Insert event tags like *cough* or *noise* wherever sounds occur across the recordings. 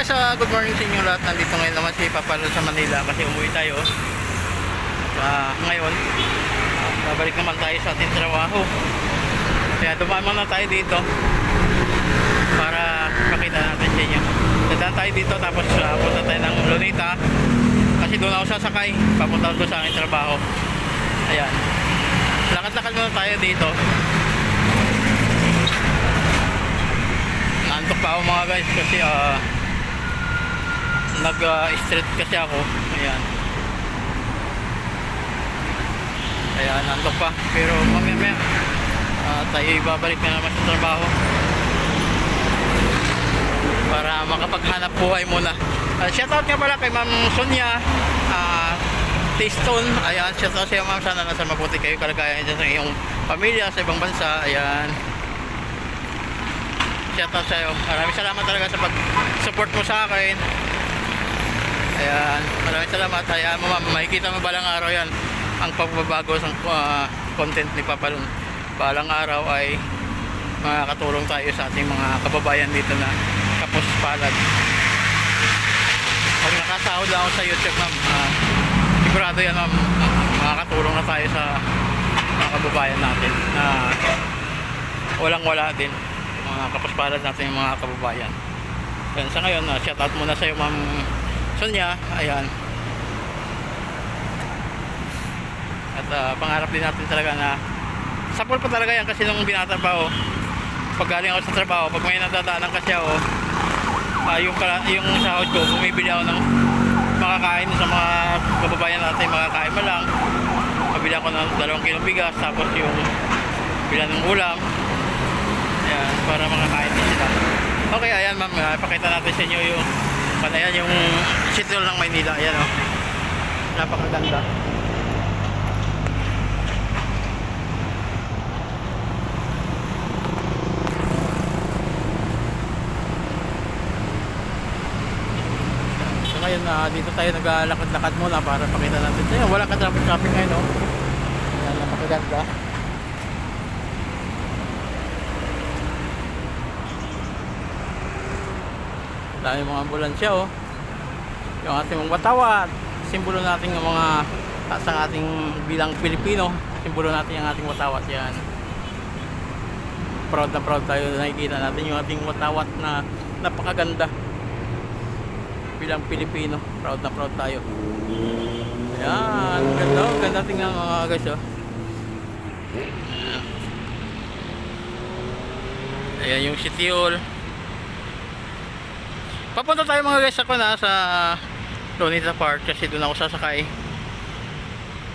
guys, ah, good morning sa inyo lahat. Nandito ngayon naman si Papalo sa Manila kasi umuwi tayo. At ngayon, babalik naman tayo sa ating trabaho. Kaya dumaan na tayo dito para pakita natin sa inyo. Dadaan tayo dito tapos uh, punta tayo ng Lunita kasi doon ako sasakay. Papunta doon sa aking trabaho. Ayan. Lakad-lakad muna tayo dito. Naantok pa ako mga guys kasi ah nag-street kasi ako. Ayan. Kaya nantok pa. Pero mamaya maya ah, tayo ibabalik na naman sa trabaho. Para makapaghanap buhay muna. Uh, shoutout nga pala kay Ma'am Sonia. ah Taystone. Ayan, shoutout sa iyo ma'am. Sana nasa mabuti kayo kalagayan dyan sa iyong pamilya sa ibang bansa. Ayan shoutout sa iyo. Maraming salamat talaga sa pag-support mo sa akin. Ayan, maraming salamat. Ayan mo ma'am, makikita mo balang araw yan ang pagbabago sa ah, content ni Papa Lun. Balang araw ay makakatulong tayo sa ating mga kababayan dito na kapos palad. Pag nakasahod lang ako sa YouTube ma'am, ah, sigurado yan ma'am, makakatulong na tayo sa mga kababayan natin na walang wala din mga kapaspalad natin yung mga kababayan Yan, sa ngayon uh, shout out muna sa iyo ma'am Sonia ayan. At ah, pangarap din natin talaga na sapol pa talaga yan kasi nung binatrabaho pag galing ako sa trabaho pag may nadadaanan kasi ako ah, yung, yung sahod ko bumibili ako ng makakain sa mga kababayan natin makakain mo lang. Mabili ako ng dalawang kilong bigas tapos yung bilan ng ulam. Ayan, para makakain din sila. Okay, ayan ma'am, uh, pakita natin sa inyo yung ano yan, yung sitio ng Maynila. Ayan o. Oh. Napakaganda. So ngayon, uh, dito tayo naglalakad-lakad muna para pakita natin inyo. Wala ka traffic traffic ngayon, no? Ayan, napakaganda. Dami mga ambulansya oh. Yung ating mga watawat simbolo natin ng mga sa ating bilang Pilipino simbolo natin yung ating watawat yan. Proud na proud tayo na nakikita natin yung ating watawat na napakaganda. Bilang Pilipino proud na proud tayo. Yan ganda oh. ganda tingnan mga guys oh. Ayan yung sitiol Papunta tayo mga guys ako na sa Lonita Park kasi doon ako sasakay.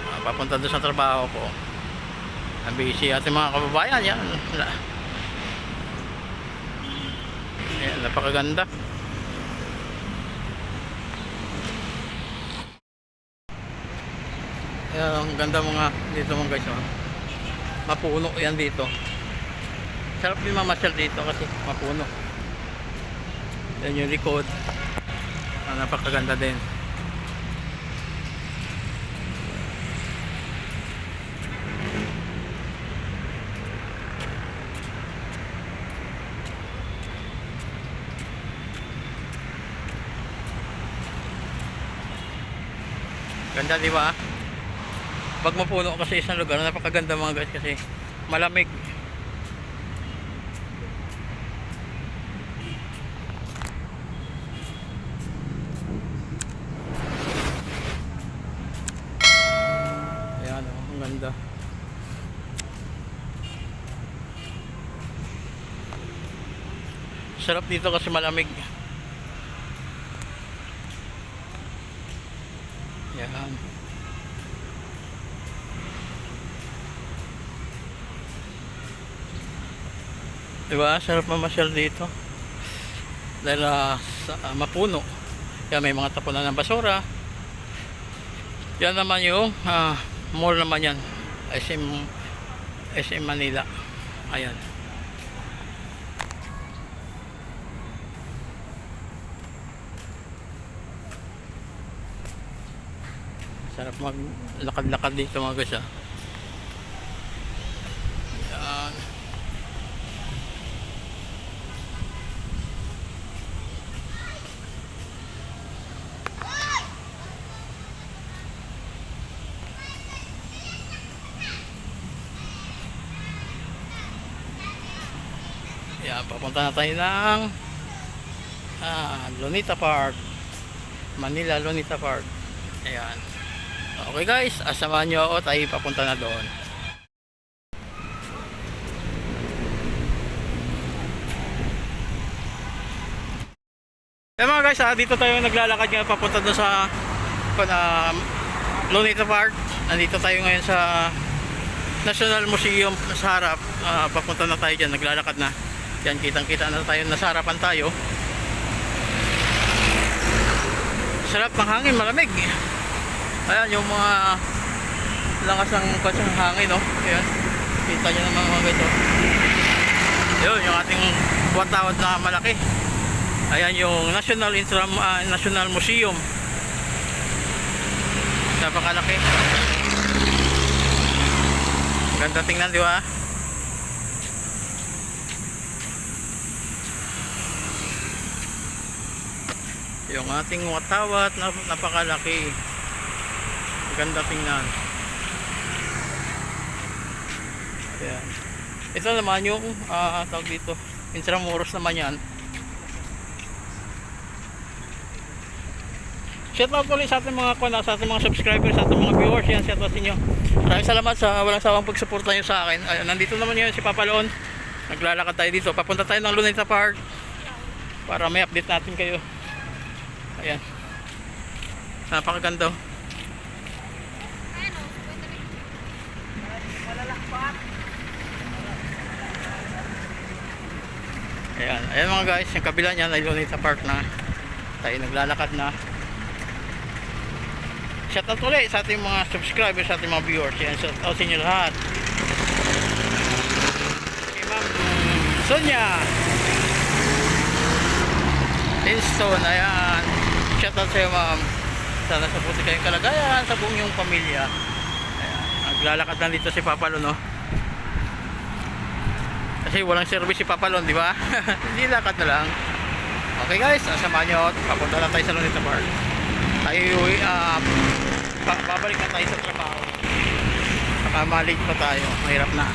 Ah, Papunta doon sa trabaho ko. Ang busy ating mga kababayan yan. Ayan, napakaganda. Ayan, ang ganda mga dito mga guys. Oh. Mapuno yan dito. Sarap din mamasyal dito kasi mapuno. Yan yung likod. Ah, napakaganda din. Ganda di ba? Pag mapuno kasi isang lugar, napakaganda mga guys kasi malamig. Ayan, oh, ang ganda. Sarap dito kasi malamig. Yan. Diba? Sarap mamasyal dito. Dahil ah, sa, ah, mapuno. Yan, may mga tapunan ng basura. Yan naman yung ah, mall naman yan. SM, SM Manila. Ayan. sarap maglakad-lakad dito mga guys ha yan. Yan papunta na tayo ng ah, Lunita Park. Manila Lunita Park. Ayan. Okay guys, asamahan nyo ako tayo papunta na doon. Eh mga guys, ah, dito tayo naglalakad ngayon papunta doon sa uh, Lunita Park. Nandito tayo ngayon sa National Museum sa harap. Ah, papunta na tayo dyan, naglalakad na. Yan, kitang-kita na tayo, nasa harapan tayo. Sarap ng hangin, malamig. Ayan, yung mga lakas ng kasang hangin, no? Ayan, kita nyo naman mga guys, oh. Yun, yung ating watawad na malaki. Ayan yung National Intram, ah, National Museum. Napakalaki. Ganda tingnan, di ba? Yung ating watawat na napakalaki. Ganda tingnan. Ayan. Ito naman yung ah, tawag dito. Intramuros naman yan. Shout out ulit sa ating mga kuna, sa ating mga subscribers, sa ating mga viewers. Yan, shout out sa inyo. Maraming salamat sa walang sawang pagsuporta nyo sa akin. Ayun, nandito naman yun si Papa Loon. Naglalakad tayo dito. Papunta tayo ng Luneta Park para may update natin kayo. Ayan. Napakaganda. Ayan, ayan mga guys, yung kabila niya ay Luneta Park na tayo naglalakad na. Shout out ulit sa ating mga subscribers, sa ating mga viewers. Yan, shout out sa inyo lahat. Kay Ma'am Sonia. Winston, ayan. Shout out sa iyo ma'am. Sana sa puti kayong kalagayan sa buong yung pamilya. Ayan. Naglalakad lang dito si Papa Lon, no? Kasi walang service si Papa Lon, di ba? *laughs* Hindi lakad na lang. Okay guys, samahan nyo. Papunta na tayo sa Lunita Park. Tayo, uh, babalik na tayo sa trabaho. Baka malate pa tayo. Mahirap na.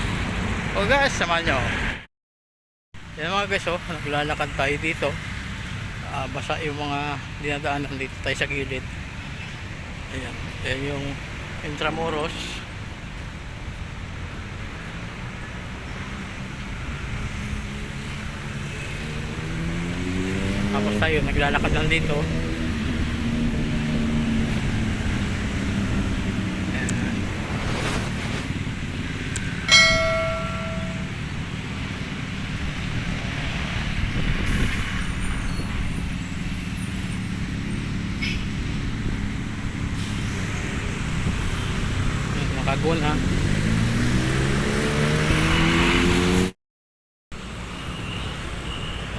Okay guys, samahan nyo. Yan mga guys, oh, naglalakad tayo dito. Ah, basa yung mga dinadaanan dito tayo sa gilid. Ayan. Ayan yung Intramuros. Tapos tayo, naglalakad lang dito. Nakagun ha.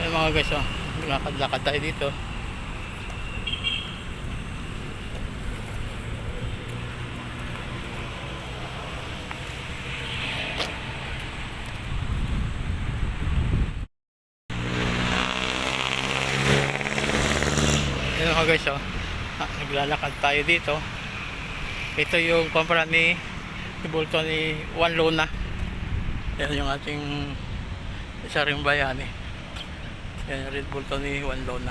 Ayan mga guys, oh. Lakad-lakad tayo dito. Ayan mga guys, oh. Ah, naglalakad tayo dito. Ito yung kumpara ni ibulto ni Juan Luna. Yan yung ating isa ring bayani. Yan yung Red Bull to ni Juan Lona.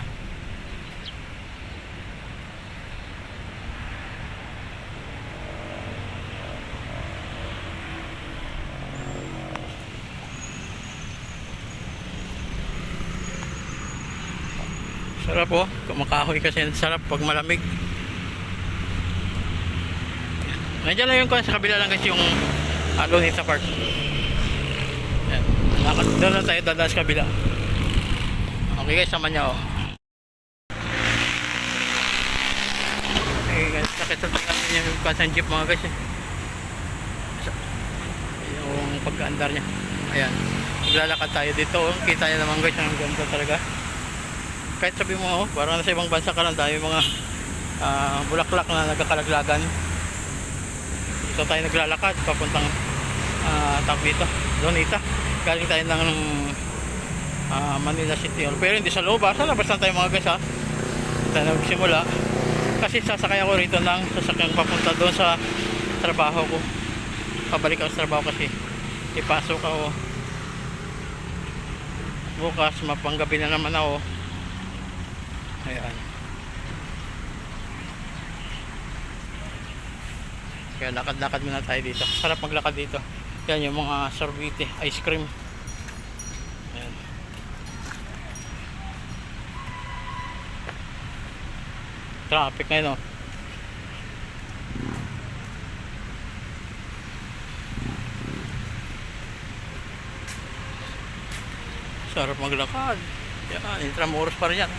Sarap po. Kumakahoy kasi ang sarap pag malamig. Nandiyan lang yung kwan sa kabila lang kasi yung uh, sa Park. Yan. Doon lang tayo dadaan sa kabila. Okay guys, sama niya oh. Okay guys, sakit sa tangan yung kasang jeep mga guys eh. Yung pagkaandar niya. Ayan. Maglalakad tayo dito. oh. Kita niya naman guys, ang ganda talaga. Kahit sabi mo, oh, parang nasa ibang bansa ka lang tayo mga ah, bulaklak na nagkakalaglagan. Dito tayo naglalakad papuntang uh, tawag dito, Donita. Galing tayo ng ah, Manila City Hall. Pero hindi sa loob ha. Sa labas lang tayo mga guys ha. Tayo nagsimula. Kasi sasakay ako rito ng sasakyan papunta doon sa trabaho ko. Pabalik ako sa trabaho kasi ipasok ako. bukas mapanggabi na naman ako ayan kaya lakad-lakad muna tayo dito sarap maglakad dito yan yung mga sorbete ice cream ayan traffic ngayon oh. Sarap maglakad. Yan intramuros pa rin yan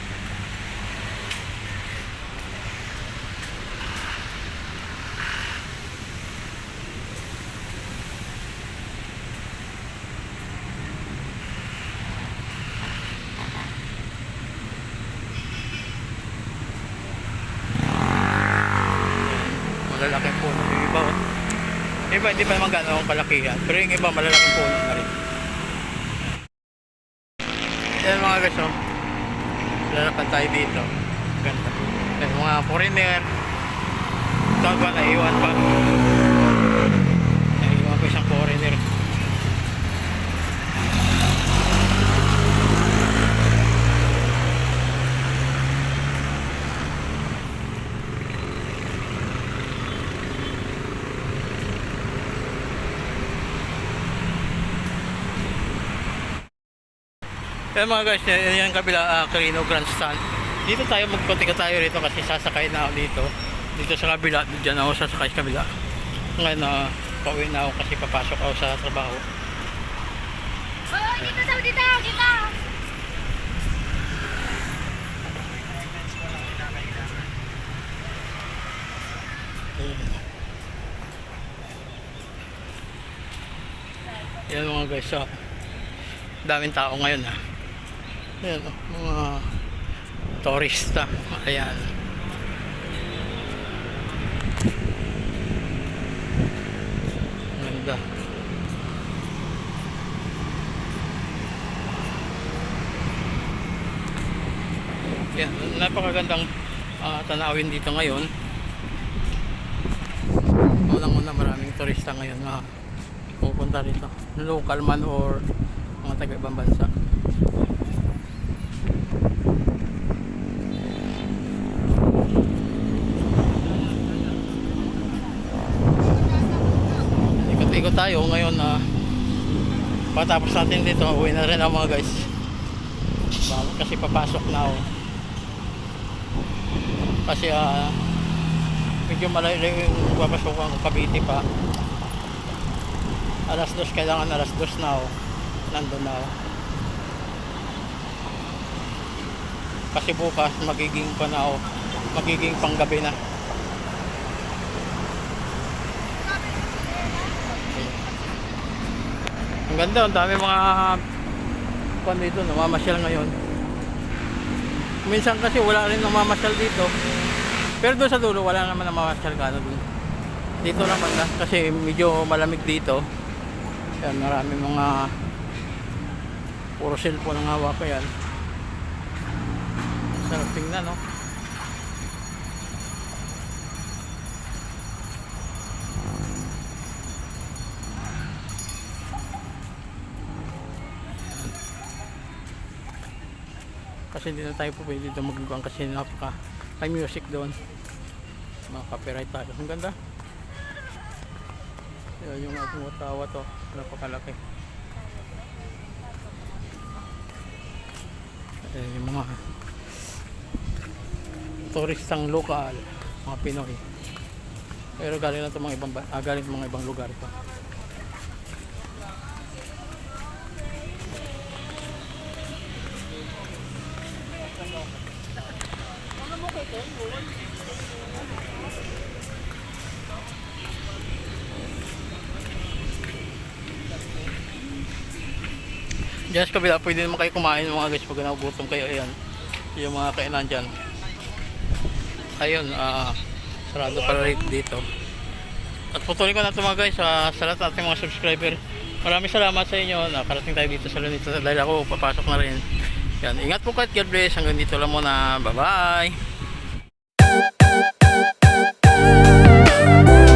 malalaking puno yung iba oh. Yung iba hindi pa naman gano'ng kalakihan. Pero yung iba malalaking puno na rin. Yan mga guys oh. Lalakad tayo dito. Ganda. Yan mga foreigner. Ito ba naiwan pa naiwan ko isang foreigner Kaya mga guys, yan yan kabila uh, Carino Grandstand. Dito tayo magkontika tayo rito kasi sasakay na ako dito. Dito sa kabila, diyan ako sasakay sa kabila. Ngayon na uh, pauwi na ako kasi papasok ako sa trabaho. Oh, dito daw, dito, dito. Yan mga guys, so, daming tao ngayon ha. Ayan, oh, mga turista. Ayan. Ganda. Yan, napakagandang ah, tanawin dito ngayon. Unang-una maraming turista ngayon na pupunta rito. Local man or mga taga ibang bansa. Tayo ngayon na patapos natin dito, uwi na rin ako mga guys. Kasi papasok na ako. Kasi ah medyo malayo yung papasokan ko Cavite pa. Alas dos, kailangan alas dos na ako. Nandun na ako. Kasi bukas magiging pa na ako. Magiging panggabi na. Ang ganda, ang dami mga kwan dito, namamasyal ngayon. Minsan kasi wala rin namamasyal dito. Pero doon sa dulo, wala naman namamasyal ano dun. Dito naman na, kasi medyo malamig dito. Yan, marami mga puro cellphone ang hawak ko yan. Sarap tingnan, no? Kasi hindi na tayo po pwede dito maglugang kasi napaka may music doon. Mga copyright tayo. Ang ganda. Yan yung mga tumatawa to. Napakalaki. Ayan yung mga turistang lokal. Mga Pinoy. Pero galing na ito mga ibang, ba- ah, galing mga ibang lugar pa. Diyan sa kabila, pwede naman kayo kumain mga guys pag nagugutom kayo. Ayan, yung mga kainan dyan. Ayun, ah, sarado pala rin dito. At patuloy ko na ito mga guys sa sa lahat ng ating mga subscriber. Maraming salamat sa inyo. Nakarating tayo dito sa Lunita dahil ako papasok na rin. Yan, ingat po kayo. God bless. Hanggang dito lang muna. Bye-bye. Bye.